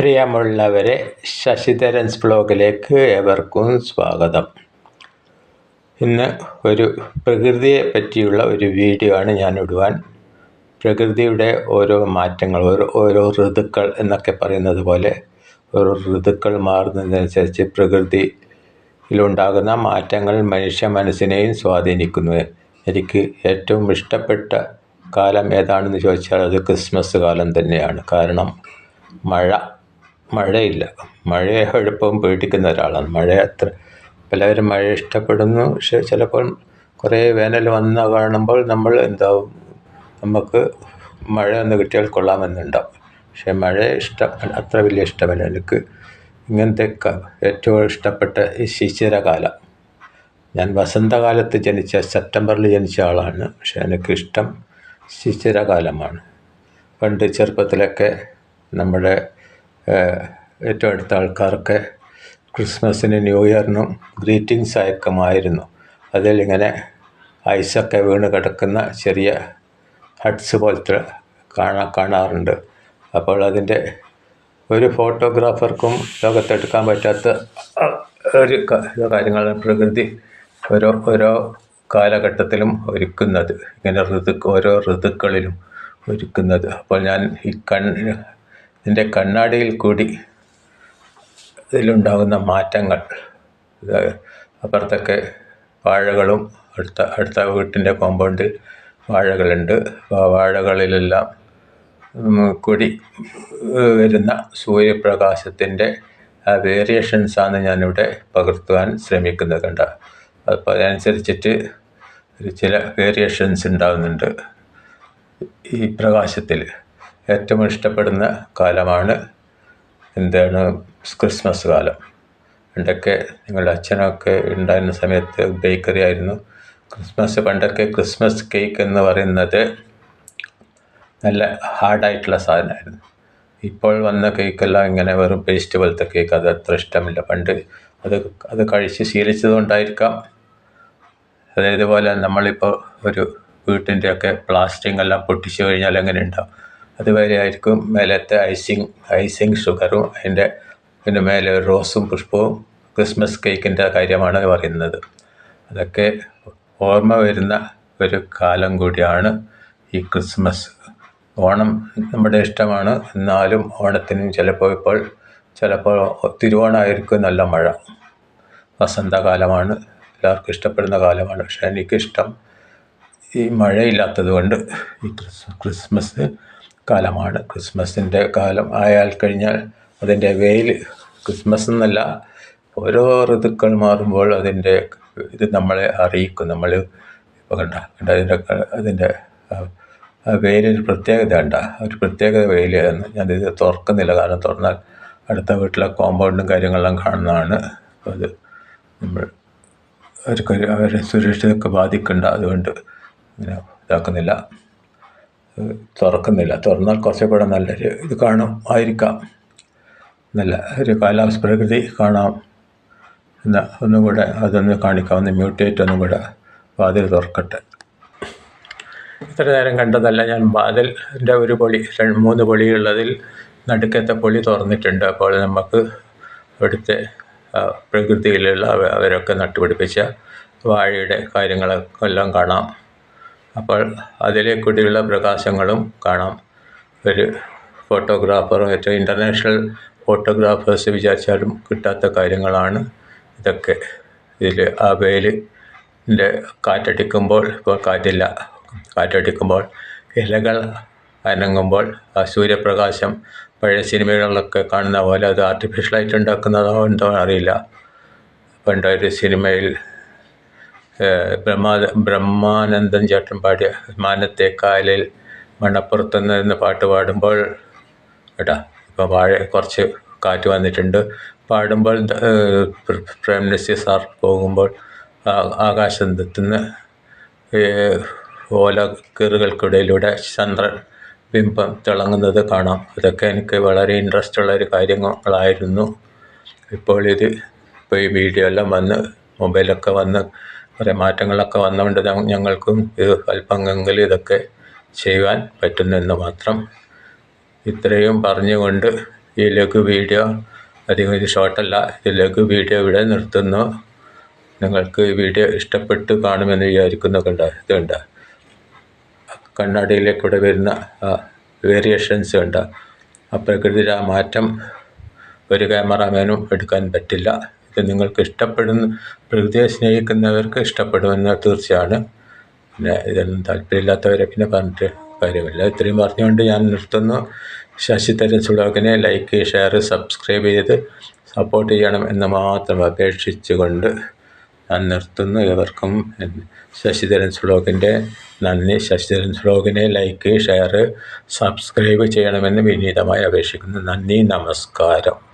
പ്രിയമുള്ളവരെ ശശിധരൻസ് ബ്ലോഗിലേക്ക് ഏവർക്കും സ്വാഗതം. ഇന്ന് ഒരു പ്രകൃതിയെ പറ്റിയുള്ള ഒരു വീഡിയോ ആണ് ഞാൻ ഇടുവാൻ. പ്രകൃതിയുടെ ഓരോ മാറ്റങ്ങൾ ഓരോ ഓരോ ഋതുക്കൾ എന്നൊക്കെ പറയുന്നത് പോലെ ഓരോ ഋതുക്കൾ മാറുന്നതിനനുസരിച്ച് പ്രകൃതിയിലുണ്ടാകുന്ന മാറ്റങ്ങൾ മനുഷ്യ മനസ്സിനെയും സ്വാധീനിക്കുന്നു. എനിക്ക് ഏറ്റവും ഇഷ്ടപ്പെട്ട കാലം ഏതാണെന്ന് ചോദിച്ചാൽ അത് ക്രിസ്മസ് കാലം തന്നെയാണ്. കാരണം മഴ. മഴയില്ല. മഴയെ എളുപ്പം പേടിക്കുന്ന ഒരാളാണ്. മഴ അത്ര പലരും മഴ ഇഷ്ടപ്പെടുന്നു. പക്ഷെ ചിലപ്പോൾ കുറേ വേനൽ വന്ന് കാണുമ്പോൾ നമ്മൾ എന്താവും? നമുക്ക് മഴ ഒന്ന് കിട്ടിയാൽ കൊള്ളാമെന്നുണ്ടാവും. പക്ഷെ മഴ ഇഷ്ടം അത്ര വലിയ ഇഷ്ടമല്ല. എനിക്ക് ഇങ്ങനത്തെ ഏറ്റവും ഇഷ്ടപ്പെട്ട ഈ ശിശിരകാലം. ഞാൻ വസന്തകാലത്ത് ജനിച്ച സെപ്റ്റംബറിൽ ജനിച്ച ആളാണ്. പക്ഷെ എനിക്കിഷ്ടം ശിശിരകാലമാണ്. പണ്ട് ചെറുപ്പത്തിലൊക്കെ നമ്മുടെ ഏറ്റവും അടുത്ത ആൾക്കാർക്ക് ക്രിസ്മസിന് ന്യൂ ഇയറിനും ഗ്രീറ്റിങ്സ് അയക്കുമായിരുന്നു. അതിലിങ്ങനെ ഐസൊക്കെ വീണ് കിടക്കുന്ന ചെറിയ ഹട്ട്സ് പോലത്തെ കാണാ കാണാറുണ്ട്. അപ്പോൾ അതിന്റെ ഒരു ഫോട്ടോഗ്രാഫർക്കും ലോകത്തെടുക്കാൻ പറ്റാത്ത ഒരു കാര്യങ്ങളാണ് പ്രകൃതി ഓരോ ഓരോ കാലഘട്ടത്തിലും ഒരുക്കുന്നത്. ഇങ്ങനെ ഋതു ഓരോ ഋതുക്കളിലും ഒരുക്കുന്നത്. അപ്പോൾ ഞാൻ ഈ കണ്ണ് ഇതിന്റെ കണ്ണാടിയിൽ കൂടി ഇതിലുണ്ടാകുന്ന മാറ്റങ്ങൾ. അപ്പുറത്തൊക്കെ വാഴകളും അടുത്ത അടുത്ത വീട്ടിന്റെ കോമ്പൗണ്ടിൽ വാഴകളുണ്ട്. ആ വാഴകളിലെല്ലാം കൂടി വരുന്ന സൂര്യപ്രകാശത്തിന്റെ ആ വേരിയേഷൻസാണ് ഞാനിവിടെ പകർത്തുവാൻ ശ്രമിക്കുന്നത് കണ്ട? അപ്പോൾ അതനുസരിച്ചിട്ട് ചില വേരിയേഷൻസ് ഉണ്ടാകുന്നുണ്ട് ഈ പ്രകാശത്തിൽ ഏറ്റവും ഇഷ്ടപ്പെടുന്ന കാലമാണ് എന്താണ് ക്രിസ്മസ് കാലം. പണ്ടൊക്കെ നിങ്ങളുടെ അച്ഛനൊക്കെ ഉണ്ടായിരുന്ന സമയത്ത് ബേക്കറി ആയിരുന്നു. ക്രിസ്മസ് പണ്ടൊക്കെ ക്രിസ്മസ് കേക്ക് എന്ന് പറയുന്നത് നല്ല ഹാർഡായിട്ടുള്ള സാധനമായിരുന്നു. ഇപ്പോൾ വന്ന കേക്കെല്ലാം ഇങ്ങനെ വെറും പേസ്റ്റ് പോലത്തെ കേക്ക് അത് അത്ര ഇഷ്ടമില്ല. പണ്ട് അത് അത് കഴിച്ച് ശീലിച്ചതുകൊണ്ടായിരിക്കാം അതേപോലെ പോലെ നമ്മളിപ്പോൾ ഒരു വീട്ടിന്റെയൊക്കെ പ്ലാസ്റ്റിക് എല്ലാം പൊട്ടിച്ചു കഴിഞ്ഞാൽ എങ്ങനെ ഉണ്ടാവും? അതുവരെ ആയിരിക്കും മേലത്തെ ഐസിങ് ഐസിങ് ഷുഗറും അതിന്റെ പിന്നെ മേലെ റോസും പുഷ്പവും ക്രിസ്മസ് കേക്കിന്റെ കാര്യമാണ് പറയുന്നത്. അതൊക്കെ ഓർമ്മ വരുന്ന ഒരു കാലം കൂടിയാണ് ഈ ക്രിസ്മസ്. ഓണം നമ്മുടെ ഇഷ്ടമാണ്. എന്നാലും ഓണത്തിനും ചിലപ്പോൾ ഇപ്പോൾ ചിലപ്പോൾ തിരുവോണമായിരിക്കും നല്ല മഴ. വസന്തകാലമാണ്. എല്ലാവർക്കും ഇഷ്ടപ്പെടുന്ന കാലമാണ്. പക്ഷേ എനിക്കിഷ്ടം ഈ മഴയില്ലാത്തത് കൊണ്ട് ഈ ക്രിസ്മസ് കാലമാണ്. ക്രിസ്മസിന്റെ കാലം ആയാൽ കഴിഞ്ഞാൽ അതിന്റെ വെയിൽ ക്രിസ്മസ് എന്നല്ല ഓരോ ഋതുക്കൾ മാറുമ്പോൾ അതിന്റെ ഇത് നമ്മളെ അറിയിക്കും. നമ്മൾ ഇപ്പോൾ കണ്ട കണ്ട അതിന്റെ അതിന്റെ വെയിലൊരു പ്രത്യേകത ഉണ്ട് ഒരു പ്രത്യേകത വെയിലായിരുന്നു ഞാനിത് തുറക്കുന്നില്ല. കാരണം തുറന്നാൽ അടുത്ത വീട്ടിലെ കോമ്പൗണ്ടും കാര്യങ്ങളെല്ലാം കാണുന്നതാണ്. അത് നമ്മൾ അവർക്ക് അവരെ സുരക്ഷിതൊക്കെ ബാധിക്കണ്ട. അതുകൊണ്ട് ഇങ്ങനെ ഇതാക്കുന്നില്ല. തുറക്കുന്നില്ല. തുറന്നാൽ കുറച്ചുകൂടെ നല്ലൊരു ഇത് കാണും ആയിരിക്കാം. നല്ല ഒരു കാലാവസ്ഥ പ്രകൃതി കാണാം. എന്നാൽ ഒന്നും കൂടെ അതൊന്ന് കാണിക്കാം. ഒന്ന് മ്യൂട്ടേറ്റ് ഒന്നും കൂടെ വാതിൽ തുറക്കട്ടെ. ഇത്ര നേരം കണ്ടതല്ല ഞാൻ വാതിലിന്റെ ഒരു പൊളി മൂന്ന് പൊളിയുള്ളതിൽ നടുക്കത്തെ പൊളി തുറന്നിട്ടുണ്ട്. അപ്പോൾ നമുക്ക് അവിടുത്തെ പ്രകൃതിയിലുള്ള അവരൊക്കെ നട്ടുപിടിപ്പിച്ച വാഴയുടെ കാര്യങ്ങളൊക്കെ എല്ലാം കാണാം. അപ്പോൾ അതിലെ കൂടിയുള്ള പ്രകാശങ്ങളും കാണാം. ഒരു ഫോട്ടോഗ്രാഫർ ഏറ്റവും ഇന്റർനാഷണൽ ഫോട്ടോഗ്രാഫേഴ്സ് വിചാരിച്ചാലും കിട്ടാത്ത കാര്യങ്ങളാണ് ഇതൊക്കെ. ഇതിൽ ആ വെയിലിന്റെ കാറ്റടിക്കുമ്പോൾ ഇപ്പോൾ കാറ്റില്ല കാറ്റടിക്കുമ്പോൾ ഇലകൾ അനങ്ങുമ്പോൾ ആ സൂര്യപ്രകാശം പഴയ സിനിമകളിലൊക്കെ കാണുന്ന പോലെ അത് ആർട്ടിഫിഷ്യലായിട്ട് ഉണ്ടാക്കുന്നതോ എന്തോ അറിയില്ല. പണ്ടൊരു സിനിമയിൽ ബ്രഹ്മാ ബ്രഹ്മാനന്ദൻ ചേട്ടൻ പാടിയ മാനത്തെ കാലിൽ മണപ്പുറത്തുനിന്ന് നിന്ന് പാട്ട് പാടുമ്പോൾ കേട്ടാ ഇപ്പോൾ വാഴ കുറച്ച് കാറ്റ് വന്നിട്ടുണ്ട്. പാടുമ്പോൾ പ്രേം നസീർ സാർ പോകുമ്പോൾ ആകാശത്തുനിന്ന് ഓല കീറുകൾക്കിടയിലൂടെ ചന്ദ്രൻ ബിംബം തിളങ്ങുന്നത് കാണാം. ഇതൊക്കെ എനിക്ക് വളരെ ഇൻട്രസ്റ്റ് ഉള്ള ഒരു കാര്യങ്ങളായിരുന്നു. ഇപ്പോൾ ഇത് ഇപ്പോൾ ഈ വീഡിയോ എല്ലാം വന്ന് മൊബൈലൊക്കെ വന്ന് കുറേ മാറ്റങ്ങളൊക്കെ വന്നുകൊണ്ട് ഞങ്ങൾക്കും ഇത് അല്പമെങ്കിലും ഇതൊക്കെ ചെയ്യുവാൻ പറ്റുന്നെന്ന് മാത്രം ഇത്രയും പറഞ്ഞുകൊണ്ട് ഈ ലഘു വീഡിയോ അധികം ഇത് ഷോർട്ടല്ല ഇത് ലഘു വീഡിയോ ഇവിടെ നിർത്തുന്നു. നിങ്ങൾക്ക് ഈ വീഡിയോ ഇഷ്ടപ്പെട്ട് കാണുമെന്ന് വിചാരിക്കുന്നു കണ്ട ഇതുണ്ട് കണ്ണാടിയിലേക്കൂടെ വരുന്ന വേരിയേഷൻസ് ഉണ്ട് ആ പ്രകൃതിയുടെ ആ മാറ്റം ഒരു ക്യാമറാമാനും എടുക്കാൻ പറ്റില്ല. ഇത് നിങ്ങൾക്ക് ഇഷ്ടപ്പെടുന്ന പ്രകൃതിയെ സ്നേഹിക്കുന്നവർക്ക് ഇഷ്ടപ്പെടുമെന്ന് തീർച്ചയാണ്. പിന്നെ ഇതൊന്നും താല്പര്യമില്ലാത്തവരെ പിന്നെ പറഞ്ഞിട്ട് കാര്യമില്ല. ഇത്രയും പറഞ്ഞുകൊണ്ട് ഞാൻ നിർത്തുന്നു. ശശി തരൻ വ്ളോഗിനെ ലൈക്ക് ഷെയർ സബ്സ്ക്രൈബ് ചെയ്ത് സപ്പോർട്ട് ചെയ്യണം എന്ന് മാത്രം അപേക്ഷിച്ചുകൊണ്ട് ഞാൻ നിർത്തുന്നു. ഇവർക്കും ശശിധരൻ വ്ളോഗിന്റെ നന്ദി. ശശിധരൻ വ്ളോഗിനെ ലൈക്ക് ഷെയർ സബ്സ്ക്രൈബ് ചെയ്യണമെന്ന് വിനീതമായി അപേക്ഷിക്കുന്നു. നന്ദി നമസ്കാരം.